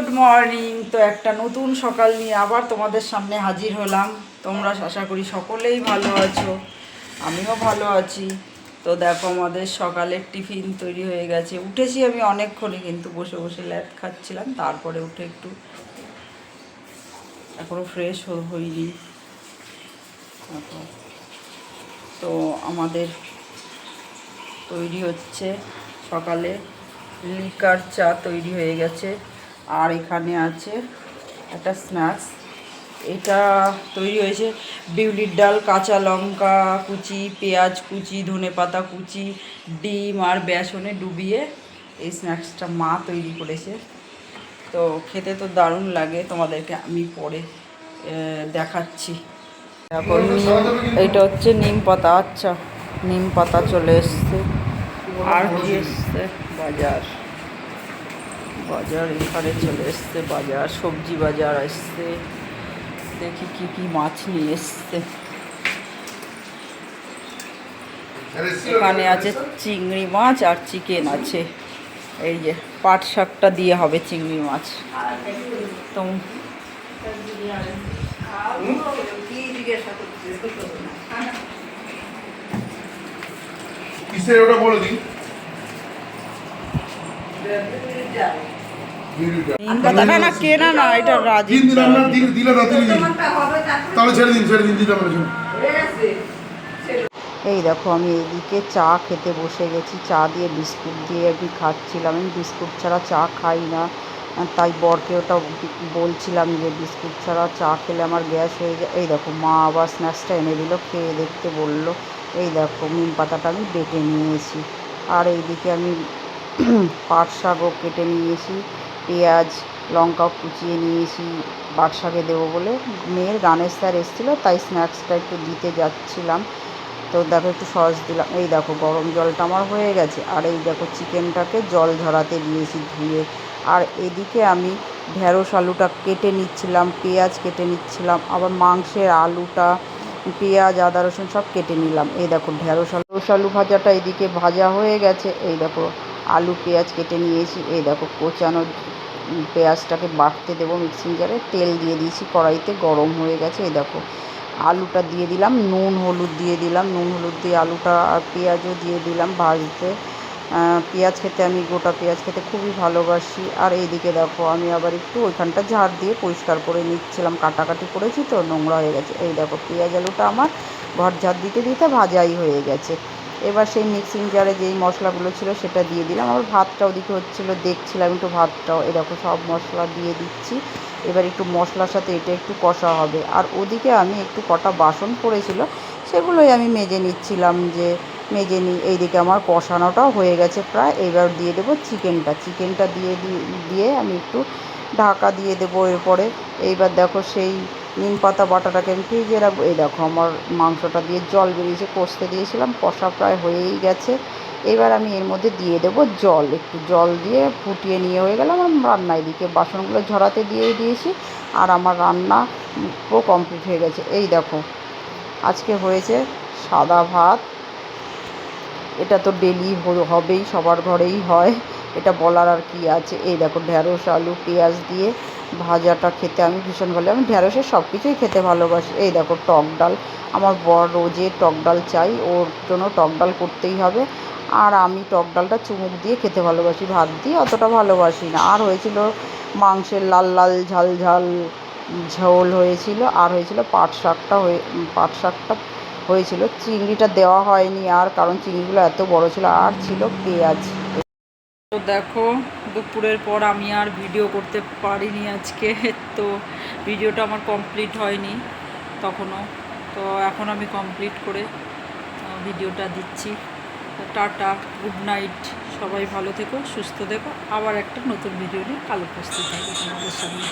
Good morning. তো একটা নতুন সকাল নিয়ে আবার তোমাদের সামনে হাজির হলাম। তোমরা আশা করি সকলেই ভালো আছো, আমিও ভালো আছি। তো দেখো আমাদের সকালের টিফিন তৈরি হয়ে গেছে। উঠেছি আমি অনেকক্ষণই কিন্তু বসে বসে ল্যাদ খাচ্ছিলাম। তারপরে উঠে একটু এখনও ফ্রেশ হইনি। তো আমাদের তৈরি হচ্ছে সকালে লিকার চা তৈরি হয়ে গেছে। আর এখানে আছে একটা স্ন্যাক্স এটা তৈরি হয়েছে বিউলির ডাল, কাঁচা লঙ্কা কুচি, পেঁয়াজ কুচি, ধনে পাতা কুচি, ডিম আর বেসনে ডুবিয়ে এই স্ন্যাক্সটা মা তৈরি করেছে। তো খেতে তো দারুণ লাগে তোমাদেরকে আমি পরে দেখাচ্ছি। নিম এইটা হচ্ছে নিম পাতা আচ্ছা নিম পাতা চলে এসছে। আর কি এসছে? বাজার। বাজার, এখানে চলে এসছে বাজার, সবজি বাজার আসছে। দেখি কি কি মাছ নিয়ে এসছে। এখানে আছে চিংড়ি মাছ আর চিকেন আছে। এই যে পাট শাকটা দিয়ে হবে চিংড়ি মাছ। তো ওটা বলে না না কেনা না এটা রাজি। দিন দিন আপনার দিন দিলে না দিলে দিন তাহলে ছেড়ে দিন ছেড়ে দিন দিতে এই দেখো আমি এদিকে চা খেতে বসে গেছি। চা দিয়ে বিস্কুট দিয়ে আমি খাচ্ছিলাম। আমি বিস্কুট ছাড়া চা খাই না। তাই বরকে ওটা বলছিলাম যে বিস্কুট ছাড়া চা খেলে আমার গ্যাস হয়ে যায়। এই দেখো মা আবার স্ন্যাক্সটা এনে দিল খেয়ে দেখতে বলল এই দেখো নিম পাতাটা আমি বেটে নিয়েছি। আর এইদিকে আমি পাট শাকও কেটে নিয়েছি, পেঁয়াজ, লঙ্কাও কুচিয়ে নিয়েছি, পাট শাকে দেবো বলে। মেয়ের গানের স্যার এসেছিল, তাই স্ন্যাক্সটা একটু দিতে যাচ্ছিলাম। তো দেখো একটু সস দিলাম। এই দেখো গরম জলটা আমার হয়ে গেছে। আর এই দেখো চিকেনটাকে জল ঝরাতে দিয়েছি ধুয়ে। আর এদিকে আমি ঢ্যাঁড়স আলুটা কেটে নিচ্ছিলাম, পেঁয়াজ কেটে নিচ্ছিলাম, আবার মাংসের আলুটা, পেঁয়াজ, আদা, রসুন সব কেটে নিলাম। এই দেখো ঢ্যাঁড়স আলু আলু ভাজাটা এদিকে ভাজা হয়ে গেছে। এই দেখো আলু, পেঁয়াজ কেটে নিয়েছি। এই দেখো, কোচানো পেঁয়াজটাকে বাটতে দেবো মিক্সিং জারে তেল দিয়ে দিয়েছি কড়াইতে, গরম হয়ে গেছে। এই দেখো, আলুটা দিয়ে দিলাম, নুন, হলুদ দিয়ে দিলাম। নুন, হলুদ দিয়ে আলুটা আর পেঁয়াজও দিয়ে দিলাম ভাজতে। পেঁয়াজ খেতে আমি, গোটা পেঁয়াজ খেতে খুবই ভালোবাসি। আর এইদিকে দেখো, আমি আবার একটু ওইখানটা ঝাড় দিয়ে পরিষ্কার করে নিচ্ছিলাম। কাটাকাটি করেছি তো, নোংরা হয়ে গেছে। এই দেখো, পেঁয়াজ, আলুটা আমার ঘর ঝাড় দিতে দিতে ভাজাই হয়ে গেছে। এবার সেই মিক্সিং জারে যেই মশলাগুলো ছিল সেটা দিয়ে দিলাম। আবার ভাতটা ওদিকে হচ্ছিল, দেখছিলাম একটু ভাতটাও। এরকম সব মশলা দিয়ে দিচ্ছি। এবার একটু মশলার সাথে এটা একটু কষা হবে। আর ওদিকে আমি একটু কটা বাসন পড়েছিল, সেগুলোই আমি মেজে নিচ্ছিলাম যে মেজে নিই এইদিকে আমার কষানোটাও হয়ে গেছে প্রায়। এবার দিয়ে দেবো চিকেনটা। চিকেনটা দিয়ে দিয়ে আমি একটু ঢাকা দিয়ে দেবো এরপরে। এইবার দেখো সেই নিম পাতা, বাটাটাকে আমি ফ্রিজে রাখব। এই দেখো, আমার মাংসটা দিয়ে জল বেরিয়েছে, কষতে দিয়েছিলাম, কষা প্রায় হয়েই গেছে। এবার আমি এর মধ্যে দিয়ে দেবো জল। একটু জল দিয়ে ফুটিয়ে নিয়ে হয়ে গেলাম আমার রান্না এদিকে। বাসনগুলো ঝরাতে দিয়ে দিয়েছি, আর আমার রান্না পুরো কমপ্লিট হয়ে গেছে। এই দেখো, আজকে হয়েছে সাদা ভাত। এটা তো ডেলি হবেই, সবার ঘরেই হয়। এটা বলার আর কি আছে। এই দেখো, ঢ্যাঁড়স, আলু, পেঁয়াজ দিয়ে ভাজাটা খেতে আমি ভীষণ ভালো আমি ঢ্যাঁড়সের সব কিছুই খেতে ভালোবাসি। এই দেখো, টক ডাল। আমার বর রোজে টক ডাল চাই, ওর জন্য টক ডাল করতেই হবে। আর আমি টক ডালটা চুমুক দিয়ে খেতে ভালোবাসি, ভাত দিয়ে অতটা ভালোবাসি না। আর হয়েছিল মাংসের লাল লাল, ঝাল ঝাল ঝোল হয়েছিল, আর হয়েছিল পাট শাকটা হয়ে, পাট শাকটা হয়েছিল। চিংড়িটা দেওয়া হয়নি আর, কারণ চিংড়িগুলো এত বড় ছিল, আর ছিল পেঁয়াজ। দেখো, দুপুরের পর আমি আর ভিডিও করতে পারিনি আজকে, তো ভিডিওটা আমার কমপ্লিট হয়নি তখনও। তো এখন আমি কমপ্লিট করে ভিডিওটা দিচ্ছি। টাটা গুড নাইট সবাই ভালো থেকো, সুস্থ থেকো। আবার একটা নতুন ভিডিও নিয়ে কাল উপস্থিত থাকবে তোমাদের সামনে।